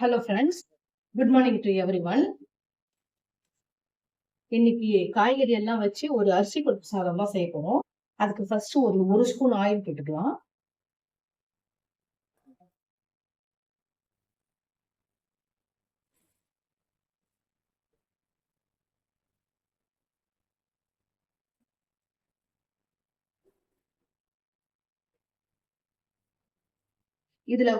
Hello friends good morning to everyone இன்னைக்கு காய்கறி எல்லாம் வச்சு ஒரு அரிசி பருப்பு சாதம் தான் செய்ய போகிறோம் அதுக்கு ஃபர்ஸ்ட் ஒரு ஒரு ஸ்பூன் ஆயில் போட்டுக்கலாம். இதுல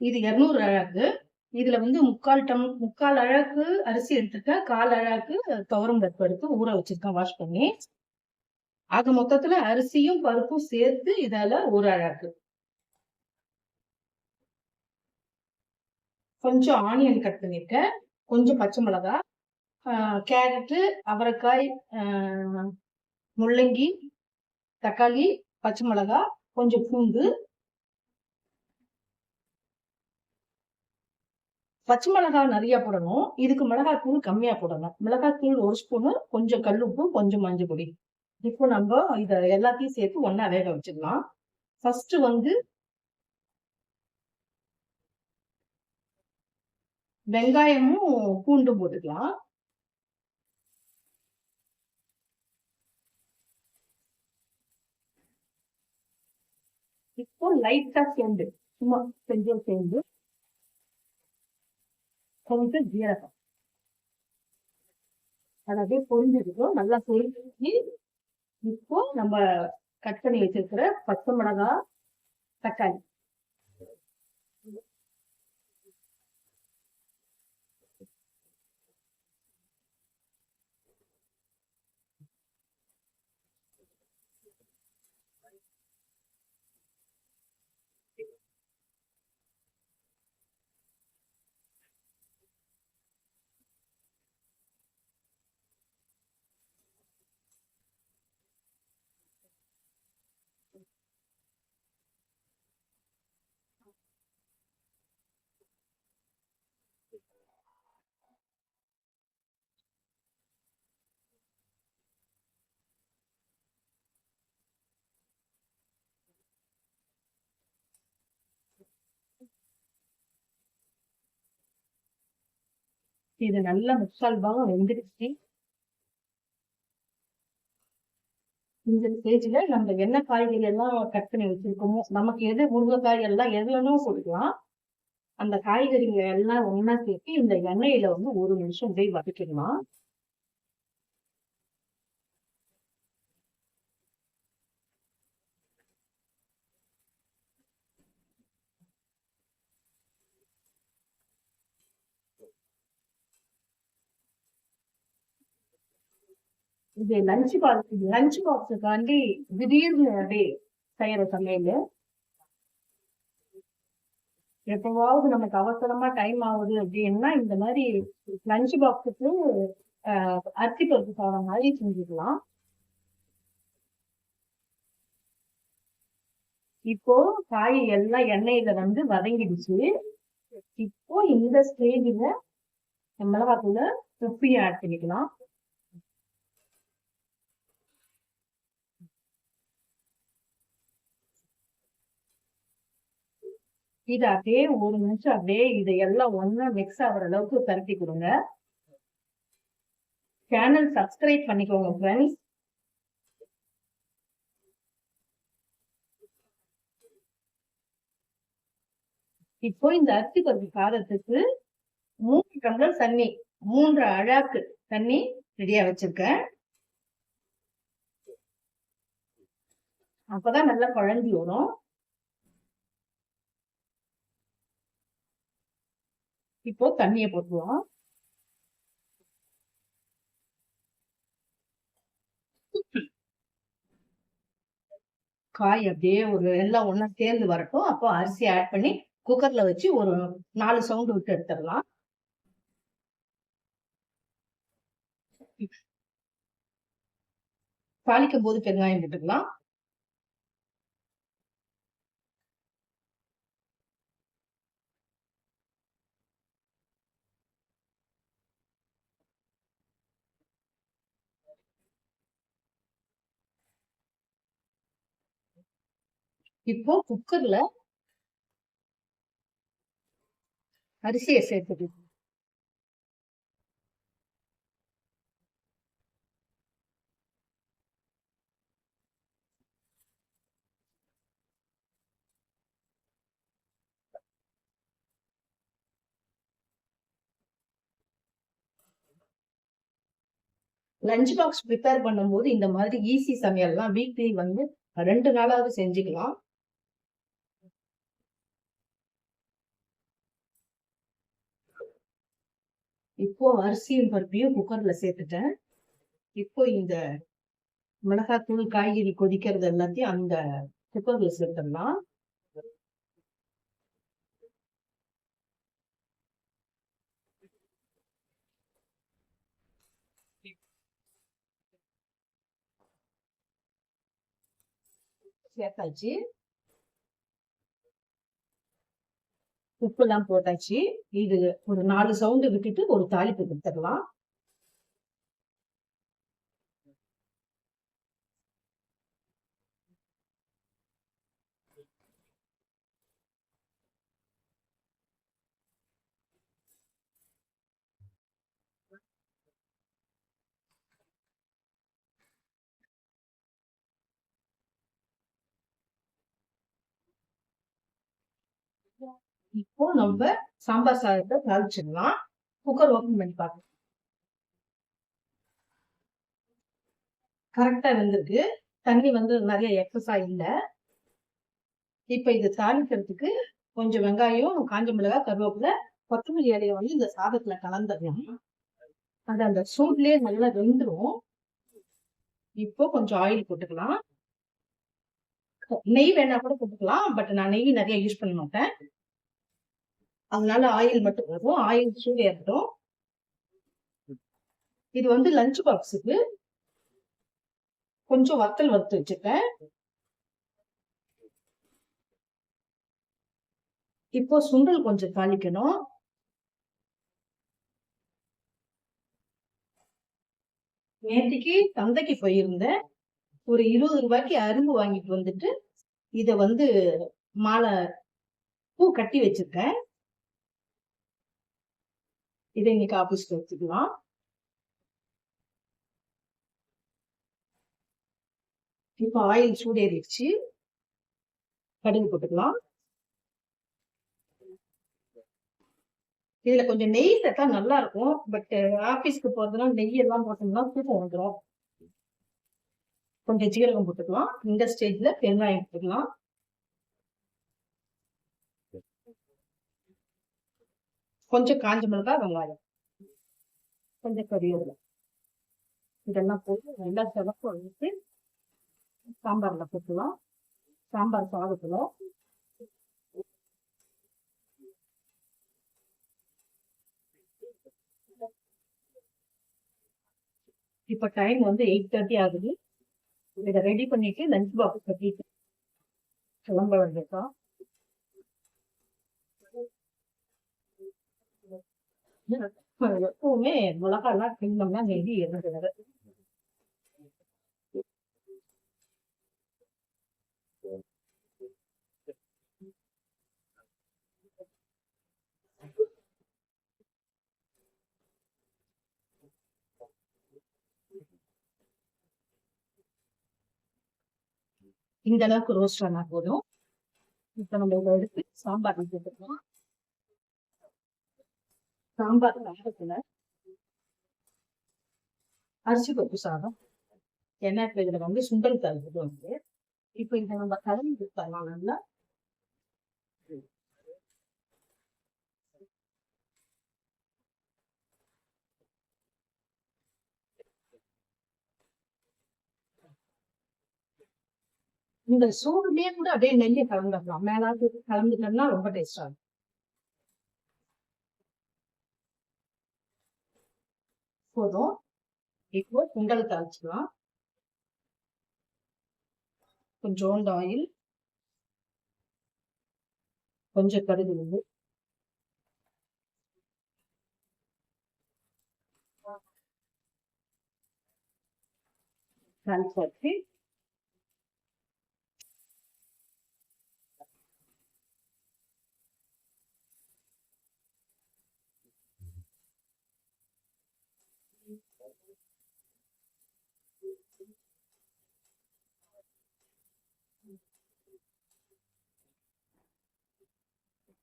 இது இரநூறு அழகு இதுல வந்து முக்கால் டம் முக்கால் அழகு அரிசி எடுத்திருக்கேன் கால் அழகு துவரம் பருப்பு எடுத்து ஊற வச்சிருக்கேன் வாஷ் பண்ணி. ஆக மொத்தத்துல அரிசியும் பருப்பும் சேர்த்து இதால ஒரு அழகு. கொஞ்சம் ஆனியன் கட் பண்ணிருக்கேன். கொஞ்சம் பச்சை மிளகா கேரட்டு அவரைக்காய் ஆஹ் முள்ளங்கி தக்காளி பச்சை மிளகா கொஞ்சம் பூண்டு பச்சை மிளகாய் நிறைய போடணும். இதுக்கு மிளகாய் தூள் கம்மியா போடணும். மிளகாய் தூள் ஒரு ஸ்பூனு கொஞ்சம் கல்லுப்பு கொஞ்சம் மஞ்சள் பொடி. இப்போ நம்ம இத எல்லாத்தையும் சேர்த்து ஒன்னா வேக வச்சிடலாம். ஃபர்ஸ்ட் வந்து வெங்காயமும் பூண்டும் போட்டுக்கலாம். இப்போ லைட்டா சேர்ந்து சும்மா கொஞ்சம் சேர்ந்து கொஞ்சம் ஜீரகம். அது அப்படியே பொரிஞ்சிருக்கும் நல்லா பொரிஞ்சு இப்போ நம்ம கட் பண்ணி வச்சிருக்கிற பச்சை மிளகா தக்காளி. இது நல்லா முக்கால் வெந்துடுச்சு இந்த ஸ்டேஜ்ல நம்ம என்ன காய்கறி எல்லாம் கட் பண்ணி வச்சிருக்கோமோ நமக்கு எது முருங்கைக்காய் எல்லாம் எதுலனும் கொடுக்கலாம். அந்த காய்கறிங்க எல்லாம் ஒன்னா சேர்த்து இந்த எண்ணெயில வந்து ஒரு நிமிஷம் போய் வதக்கிடலாம். இது லஞ்ச் பாக்ஸ் லஞ்ச் பாக்ஸுக்காண்டி திடீர்னு அப்படியே செய்யற சமையல். எப்பவாவது நமக்கு அவசரமா டைம் ஆகுது அப்படின்னா இந்த மாதிரி லஞ்ச் பாக்ஸுக்கு அரிசி பருப்பு சாதம் மாதிரி செஞ்சுக்கலாம். இப்போ காய் எல்லாம் எண்ணெயில வந்து வதங்கிடுச்சு. இப்போ இந்த ஸ்டேஜில மிளகாத்தூள உப்பையும் ஆட் பண்ணிக்கலாம். இது அப்படியே ஒரு நிமிஷம் அப்படியே இதை எல்லாம் ஒன்னா மிக்ஸ் ஆகிற அளவுக்கு பரட்டி கொடுங்க. சேனல் சப்ஸ்கிரைப் பண்ணிக்கோங்க ஃப்ரெண்ட்ஸ் இப்போ இந்த அரிசி பருப்பு சாதத்துக்கு மூன்று டம்ளர் தண்ணி மூன்று அழாக்கு தண்ணி ரெடியா வச்சிருக்கேன். அப்பதான் நல்லா குழஞ்சி வரும். இப்போ தண்ணிய போட்டுருவோம் காய் அப்படியே ஒரு எல்லாம் ஒன்றா சேர்ந்து வரட்டும். அப்போ அரிசி ஆட் பண்ணி குக்கர்ல வச்சு ஒரு நாலு சவுண்டு விட்டு எடுத்துடலாம். தாளிக்கும் போது பெருங்காயம் போட்டுக்கலாம். இப்போ குக்கர்ல அரிசியை சேர்த்துக்கலாம் லஞ்ச் பாக்ஸ் ப்ரிப்பேர் பண்ணும்போது இந்த மாதிரி ஈஸி சமையல்லாம் வீக்லி வந்து ரெண்டு நாளாவது செஞ்சுக்கலாம். இப்போ அரிசியும் பருப்பையும் குக்கர்ல சேர்த்துட்டேன். இப்போ இந்த மிளகாத்தூள் காய்கறி கொதிக்கிறது எல்லாத்தையும் அந்த குக்கர்ல சேர்த்துடலாம். சேர்த்தாச்சு. உப்புலாம் போட்டாச்சு. இது ஒரு நாலு சவுண்டு விட்டுட்டு ஒரு தாளிப்பு கொடுத்துடலாம். இப்போ நம்ம சாம்பார் சாதத்தை தாளிச்சிடலாம். குக்கர் ஓபன் பண்ணி பார்க்கலாம். கரெக்டா வெந்திருக்கு. தண்ணி வந்து நிறைய எக்ஸஸா இல்ல. இப்ப இது தாளிக்கிறதுக்கு கொஞ்சம் வெங்காயம் காஞ்ச மிளகாய் கருவேப்பிலை கொத்தமல்லி இலையை வந்து இந்த சாதத்துல கலந்துடலாம். அது அந்த சூட்லயே நல்லா வெந்துடும் இப்போ கொஞ்சம் ஆயில் போட்டுக்கலாம். நெய் வேணா கூட போட்டுக்கலாம் பட் நான் நெய் நிறைய யூஸ் பண்ண மாட்டேன். அதனால ஆயில் மட்டும் வரும் ஆயில் சூடு ஏறட்டும். இது வந்து லஞ்ச் பாக்ஸுக்கு கொஞ்சம் வத்தல் வறுத்து வச்சிருக்கேன். இப்போ சுண்டல் கொஞ்சம் தாளிக்கணும். நேற்றுக்கு தந்தைக்கு போயிருந்தேன். ஒரு இருபது ரூபாய்க்கு அரும்பு வாங்கிட்டு வந்துட்டு இதை வந்து மாலை பூ கட்டி வச்சிருக்கேன். இதை இன்னைக்கு ஆபீஸ்க்கு எடுத்துக்கலாம். இப்போ ஆயில் சூடேறிடுச்சு. கடுகு போட்டுக்கலாம். இதுல கொஞ்சம் நெய் சேர்த்தா நல்லா இருக்கும். பட் ஆபீஸ்க்கு போறதுனால நெய் எல்லாம் போட்டோம்னா தூக்கம் வந்துடும் கொஞ்சம் ஜீரகம் போட்டுக்கலாம். இந்த ஸ்டேஜ்ல பெருங்காயம் போட்டுக்கலாம் கொஞ்சம் காஞ்ச மிளகா வெங்காயம். கொஞ்சம் கறிவேப்பிலை. இதெல்லாம் போட்டு நல்லா சிவப்பு வச்சுட்டு சாம்பாரில் போட்டுக்கலாம். சாம்பார் சாதத்துல. இப்ப டைம் வந்து எயிட் தேர்ட்டி ஆகுது. இதை ரெடி பண்ணிட்டு லஞ்ச் பாக்ஸ் கட்டிட்டு கிளம்ப வேண்டியதான் எப்பவுமே மிளகாலாம் கிண்ணம்னா நெய் இறங்குறது இந்த அளவுக்கு ரோஸ்ட் ஆனா போதும் இப்ப நம்ம இதை எடுத்து சாம்பார் போட்டுக்கலாம் சாம்பார் சாதத்துல அரிசி பருப்பு சாதம். என்ன இதுல வந்து சுண்டல் தருவது வந்து. இப்ப இதை நம்ம கலந்து கொடுத்தரலாம் நல்லா இந்த சூடுலயே கூட அப்படியே நெய்யை கலந்துடலாம். மேலாவது கலந்துட்டோம்னா ரொம்ப டேஸ்டா இருக்கும். போதும். இப்போ சுண்டல் தாளிச்சுக்கலாம் கொஞ்சோண்டு ஆயில் கொஞ்சம் கடுகு வந்து. தாளிச்சாச்சு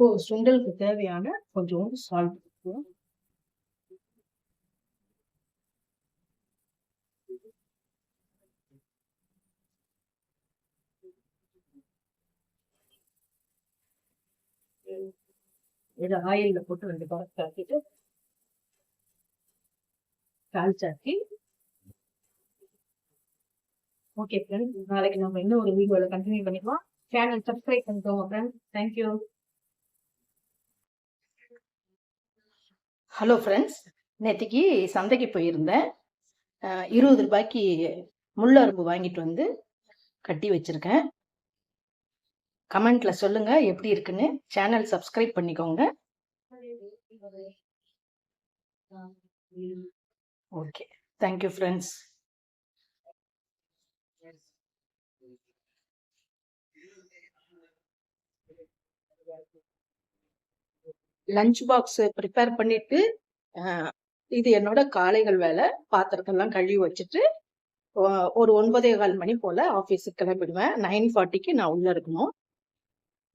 இப்போ சுண்டலுக்கு தேவையான கொஞ்சம் சால்ட் இதை ஆயில்ல போட்டு ரெண்டு பரப்பு காட்டிட்டு தாளிச்சாக்கி ஓகே ஃப்ரெண்ட்ஸ் நாளைக்கு நம்ம இன்னும் ஒரு வீடியோவில் கண்டினியூ பண்ணிக்கலாம். சேனல் சப்ஸ்கிரைப் பண்ணிக்கோங்க friends thank you hello friends நேற்றுக்கு சந்தைக்கு போயிருந்தேன். இருபது ரூபாய்க்கு முள்ளரும்பு வாங்கிட்டு வந்து கட்டி வச்சுருக்கேன். கமெண்ட்டில் சொல்லுங்கள் எப்படி இருக்குன்னு. சேனல் சப்ஸ்கிரைப் பண்ணிக்கோங்க. Okay thank you friends lunch box prepare பண்ணிட்டு இது என்னோட காலைகள் வேலை. பாத்திரத்தெல்லாம் கழுவி வச்சுட்டு ஒரு ஒன்பதே கால் மணி போல ஆஃபீஸுக்கு கிளம்பிடுவேன். நைன் ஃபார்ட்டிக்கு நான் உள்ள இருக்கணும்.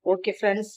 Okay friends